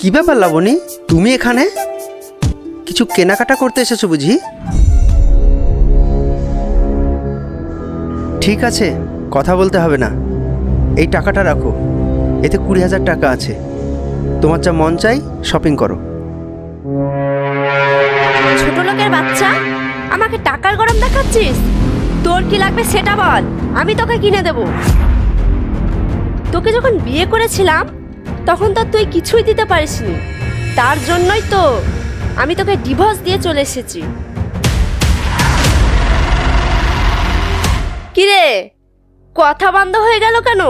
কি ব্যাপার লাবণী? তুমি এখানে? কিছু কেনাকাটা করতে এসেছ বুঝি? ঠিক আছে, কথা বলতে হবে না। এই টাকাটা রাখো, এতে কুড়ি হাজার টাকা আছে। তোমার যা মন চাই শপিং করো। ছোট লোকের বাচ্চা, আমাকে টাকার গরম দেখাচ্ছিস? তোর কি লাগবে সেটা বল, আমি তোকে কিনে দেব। তোকে যখন বিয়ে করেছিলাম তখন তো তুই কিছুই দিতে পারিসনি। তার জন্যই তো আমি তোকে ডিভোর্স দিয়ে চলে এসেছি। কিরে কথা বন্ধ হয়ে গেল কেন?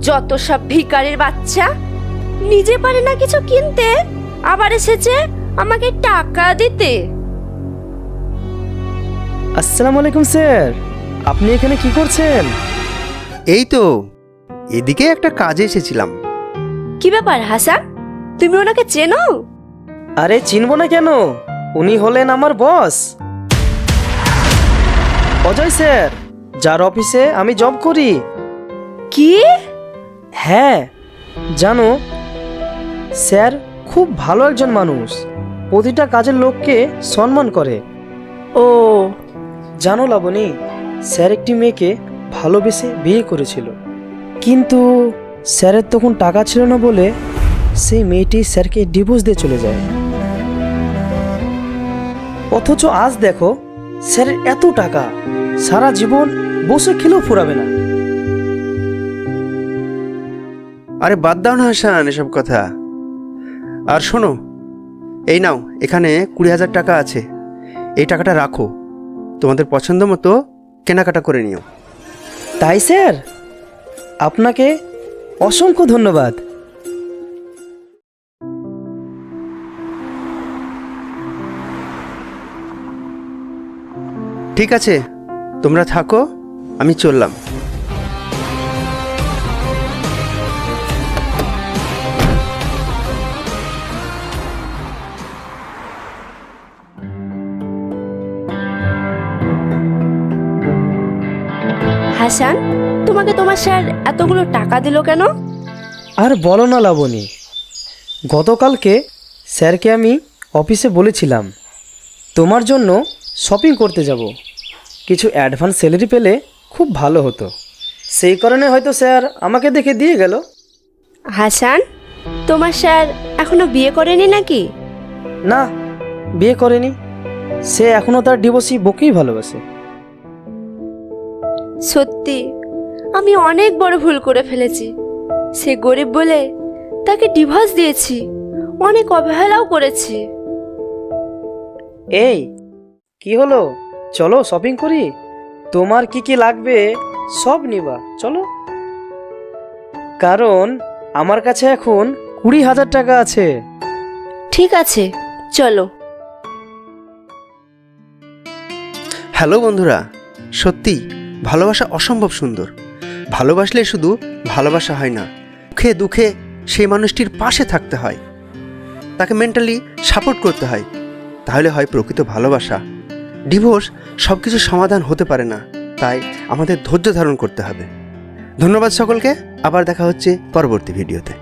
যত সব ভিকারির বাচ্চা নিজে পারে না কিছু কিনতে আবার এসেছে আমাকে টাকা দিতে। আসসালামু আলাইকুম স্যার। আপনি এখানে কি করছেন? এই তো এদিকে একটা কাজে এসেছিলাম। কি ব্যাপার হাসান? তুমি ওনাকে চেনো? আরে চিনব না কেন? উনি হলেন আমার বস। অজয় স্যার যার অফিসে আমি জব করি। কি? হ্যাঁ জানো স্যার খুব ভালো একজন মানুষ। প্রতিটা কাজের লোককে সম্মান করে। ও। জানো লাবণী স্যার একটি মেয়েকে ভালোবেসে বিয়ে করেছিল। কিন্তু স্যারের তখন টাকা ছিল না বলে সেই মেয়েটি স্যারকে ডিভোর্স দিয়ে চলে যায়। অথচ আজ দেখো স্যারের এত টাকা সারা জীবন বসে খেলেও ফুরাবে না। আরে বাদ দাও না হাসান এসব কথা। আর শোনো এই নাও এখানে কুড়ি হাজার টাকা আছে। এই টাকাটা রাখো। তোমাদের পছন্দ মতো কেনাকাটা করে নিও। তাই স্যার? আপনাকে অসংখ্য ধন্যবাদ। ঠিক আছে তোমরা থাকো আমি চললাম। হাসান? তোমাকে তোমার স্যার এতগুলো টাকা দিল কেন? আর বলো না লাবণী গতকালকে স্যারকে আমি অফিসে বলেছিলাম তোমার জন্য শপিং করতে যাব। কিছু অ্যাডভান্স স্যালারি পেলে খুব ভালো হতো। সেই কারণে হয়তো স্যার আমাকে দেখে দিয়ে গেল। হাসান তোমার স্যার এখনও বিয়ে করেনি নাকি? না বিয়ে করেনি। সে এখনও তার ডিভোর্সি বকেই ভালোবাসে। সত্যি আমি অনেক বড় ভুল করে ফেলেছি। সে গরিব বলে তাকে ডিভোর্স দিয়েছি। অনেক অবহেলাও করেছি। এই কি হলো? চলো শপিং করি। তোমার কি কি লাগবে সব নিবা চলো। কারণ আমার কাছে এখন কুড়ি হাজার টাকা আছে। ঠিক আছে চলো। হ্যালো বন্ধুরা সত্যি ভালোবাসা অসম্ভব সুন্দর। ভালোবাসলে শুধু ভালোবাসা হয় না দুঃখে দুঃখে সেই মানুষটির পাশে থাকতে হয়। তাকে মেন্টালি সাপোর্ট করতে হয়। তাহলে হয় প্রকৃত ভালোবাসা। ডিভোর্স সব কিছু সমাধান হতে পারে না, তাই আমাদের ধৈর্য ধারণ করতে হবে। ধন্যবাদ সকলকে, আবার দেখা হচ্ছে পরবর্তী ভিডিওতে